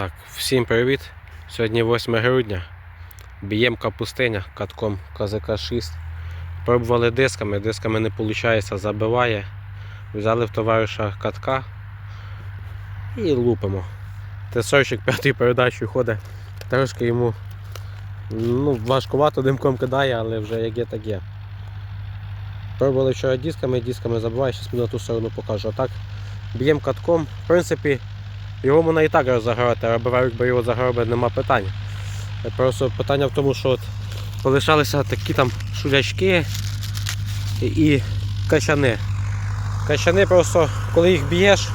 Так, всім привіт. Сьогодні 8 грудня. Б'ємо капустиня катком КЗК-6. Пробували дисками, дисками не виходить, забиває. Взяли в товариша катка і лупимо. Тесорчик п'ятої передачі ходить. Трошки йому ну, важкувато димком кидає, але вже як є, так є. Пробували вчора дисками, дисками забиває, зараз на ту сторону покажу. А так, б'ємо катком. В принципі, його можна і так розаграти, а Баварик би його загробить, нема питань. Просто питання в тому, що от полишалися такі там шулячки і, качани. Качани просто, коли їх б'єш,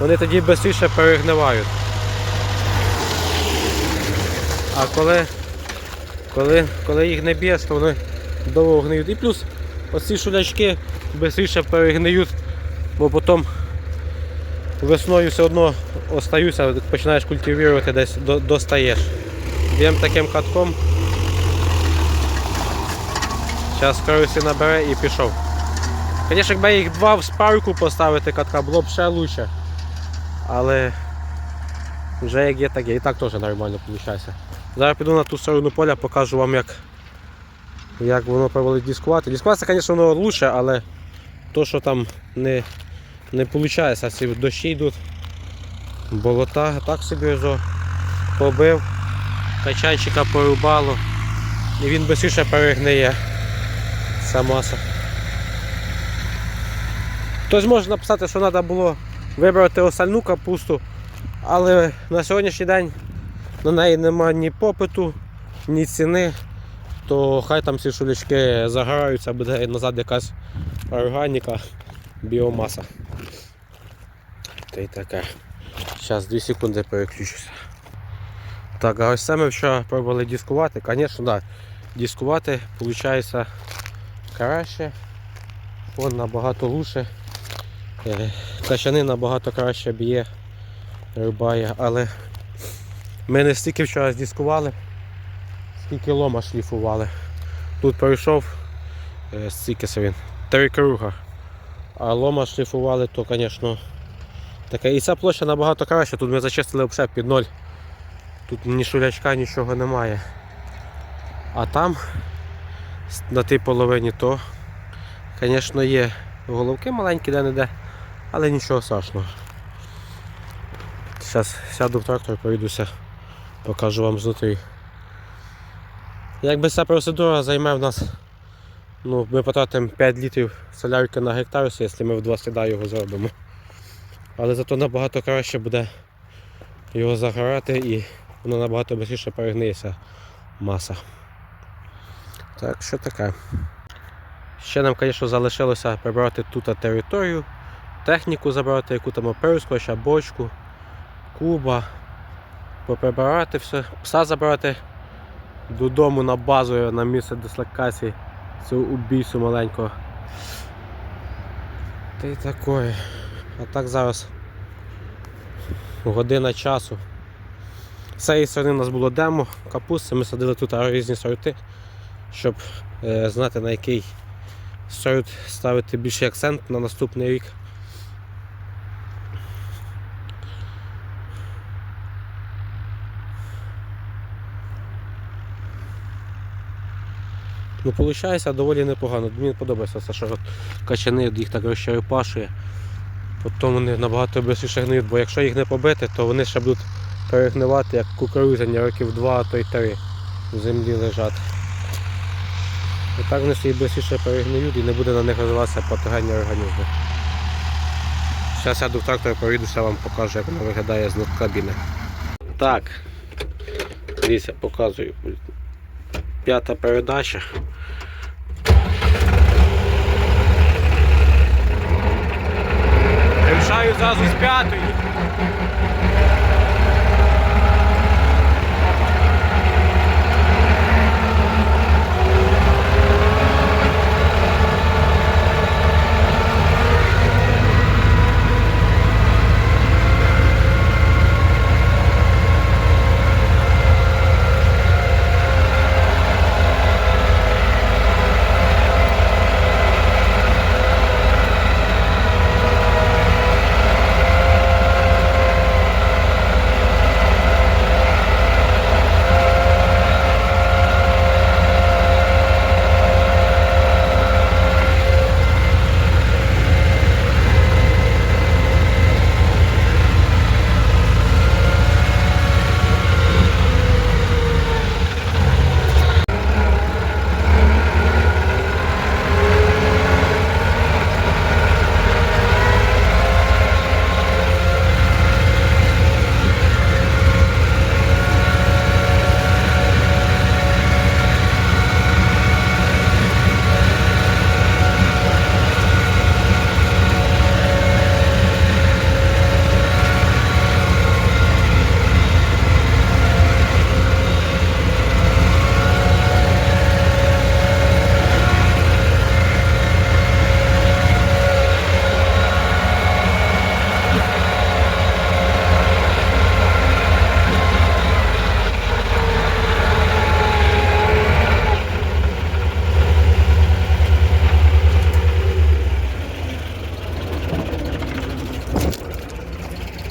вони тоді швидше перегнивають. А коли, коли, коли їх не б'єш, то вони довго гниють. І плюс оці шулячки швидше перегниють, бо потім весною все одно остаюся, починаєш культивувати, десь достаєш. Б'ємо таким катком. Зараз скорості набере і пішов. Звісно, якби їх два в спарку поставити катка, було б ще краще. Але вже як є, так є. І так теж нормально виходить. Зараз піду на ту сторону поля, покажу вам, як, як воно проводить дискувати. Дискувати, звісно, воно краще, але то, що там не, не виходить, ці дощі йдуть, болота, так собі побив, качанчика порубало, і він швидше перегниє. Ця маса. Хтось може написати, що треба було вибрати осальну капусту, але на сьогоднішній день на неї немає ні попиту, ні ціни, то хай там ці шулячки загораються, буде назад якась органіка, біомаса. Та й таке. Зараз 2 секунди переключуся. Так, а ось це ми вчора пробували дискувати. Звісно, да, дискувати виходить краще. Фон набагато лучше. Е, Качани набагато краще б'є, рибає, але ми не стільки вчора здискували, скільки лома шліфували. Тут пройшов е, стільки він, три круга. А лома шліфували, то, звісно, таке. І ця площа набагато краще. Тут ми зачистили взагалі під ноль. Тут ні шулячка, нічого немає. А там на тій половині то, звісно, є головки маленькі де-не-де, але нічого страшного. Зараз сяду в трактор, пройдуся, покажу вам знутрі. Якби ця процедура займе в нас, ну, ми потратимо 5 літрів солярки на гектар, якщо ми в два сліда його зробимо. Але зато набагато краще буде його загорати і воно набагато швидше перегниється маса. Так що таке. Ще нам, звісно, залишилося прибрати тут територію, техніку забрати, яку там оперскоча, бочку, куба, поприбирати все, пса забрати додому на базу, на місце дислокації цього убійцю маленького. Та й такое. А так зараз година часу. З цієї сторони у нас було демо, капусти, ми садили тут різні сорти, щоб е, знати на який сорт ставити більший акцент на наступний рік. Виходить доволі непогано. Мені подобається це, що качани їх так розчерепашує. Потім вони набагато швидше гниють, бо якщо їх не побити, то вони ще будуть перегнивати, як кукурузяні років два, а то й три в землі лежати. І так вони собі швидше перегниють і не буде на них розвиватися патогенні організми. Зараз я до трактора проїдуся, вам покажу, як воно виглядає з кабіни. Так, дивіться, показую. П'ята передача. Рішаю зразу з п'ятої.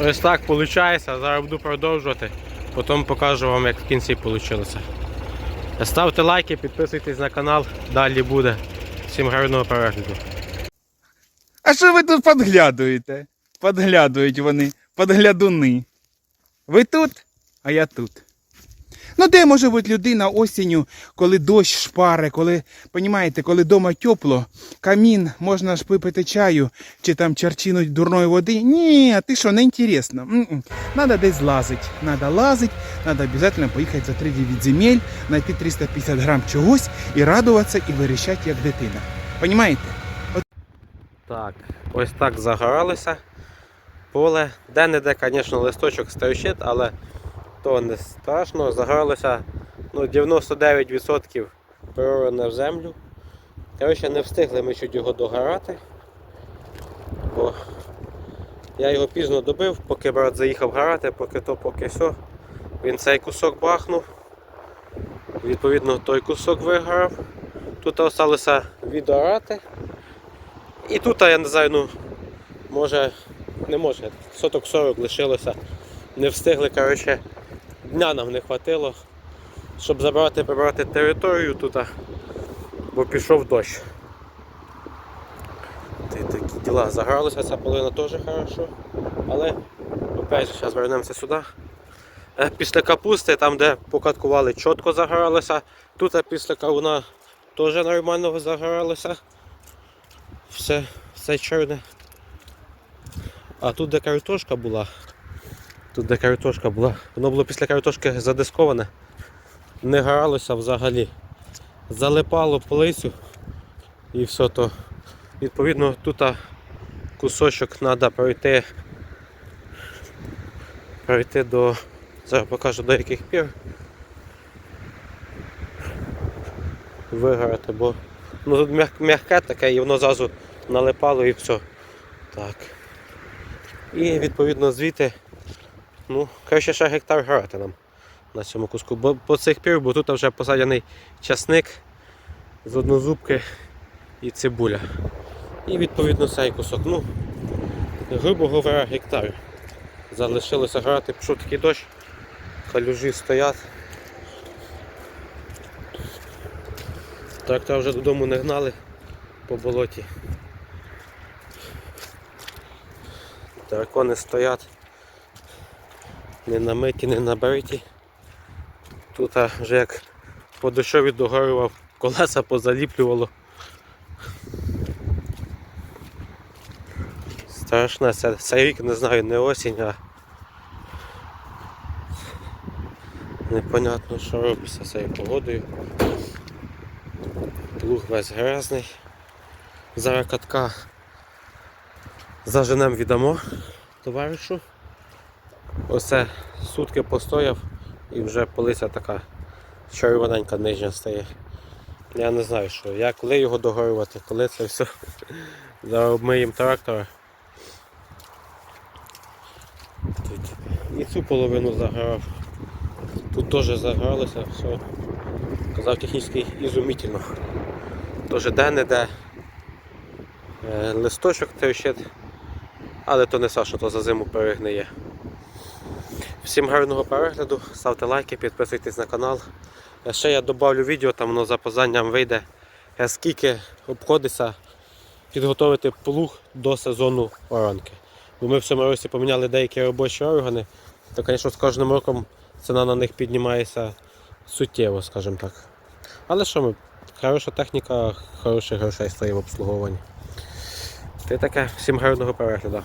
Ось так виходить. Зараз буду продовжувати. Потім покажу вам, як в кінці вийшло. Ставте лайки, підписуйтесь на канал, далі буде. Всім гарного перегляду. А що ви тут подглядуєте? Подглядують вони, подглядуни. Ви тут, а я тут. Ну, де може бути людина осінню, коли дощ шпаре, коли, понімаєте, коли дома тепло, камін, можна ж випити чаю чи там черчину дурної води. Ні, ти що, не інтересно. М-м. Надо десь злазить. Надо лазить, надо обязательно поїхати за 3 від земель, знайти 350 грам чогось і радуватися, і вирішати як дитина. Понімаєте? Так, ось так загоралося поле. Де-не-де, звісно, листочок строчить, але то не страшно. Загоралося ну, 99% пророне в землю. Коротше, не встигли ми чуть його догорати. Бо я його пізно добив, поки брат заїхав гарати, поки то, поки все. Він цей кусок бахнув. Відповідно, той кусок вигорав. Тут залишилося відорати. І тут, я не знаю, ну, може, не може, соток 40 лишилося. Не встигли, коротше, дня нам не хватило, щоб забрати, прибрати територію тут, бо пішов дощ. Й такі діла. Загралася ця половина теж хорошо. Але опять зараз вернемося сюди. Е, Після капусти, там де покаткували, чітко загоралося. Тут після кавуна теж нормально загоралося все, все чорне. А тут де картошка була. Тут де картошка була. Воно було після картошки задисковане. Не горалося взагалі. Залипало по і все то. Відповідно, тут кусочок треба пройти. Пройти до. Зараз покажу до яких пір. Виграти, бо Ну тут м'як- м'яке таке і воно зразу налипало і все. Так. І відповідно звідти, ну, краще ще гектар грати нам на цьому куску. Бо по цих пір, бо тут вже посадяний часник з однозубки і цибуля. І відповідно цей кусок. Ну, грубо говоря, гектар. Залишилося грати, пішов дощ, калюжі стоять. Трактора вже додому не гнали по болоті. Дракони стоять. Не намиті, не набриті. Тут вже як по дощові догорював, колеса позаліплювало. Страшне, це, цей рік не знаю, не осінь, а непонятно що робиться з цією погодою. Плуг весь грязний. Зараз катка заженем віддамо товаришу. Оце сутки постояв і вже полиця така червоненька нижня стає. Я не знаю що. Я коли його догорювати, коли це все. Зараз обмиємо трактора. І цю половину заграв. Тут теж загралося, все. Казав технічний ізумітельно. Теж де-не-де е, листочок трещить, але то не що то за зиму перегниє. Всім гарного перегляду, ставте лайки, підписуйтесь на канал. Е, Ще я додавлю відео, там воно за позанням вийде, е, скільки обходиться підготовити плуг до сезону оранки. Бо ми в цьому році поміняли деякі робочі органи, то, звісно, з кожним роком ціна на них піднімається суттєво, скажімо так. Але що ми? Хороша техніка, хороших грошей стоїть в обслуговуванні. Ти таке, всім гарного перегляду.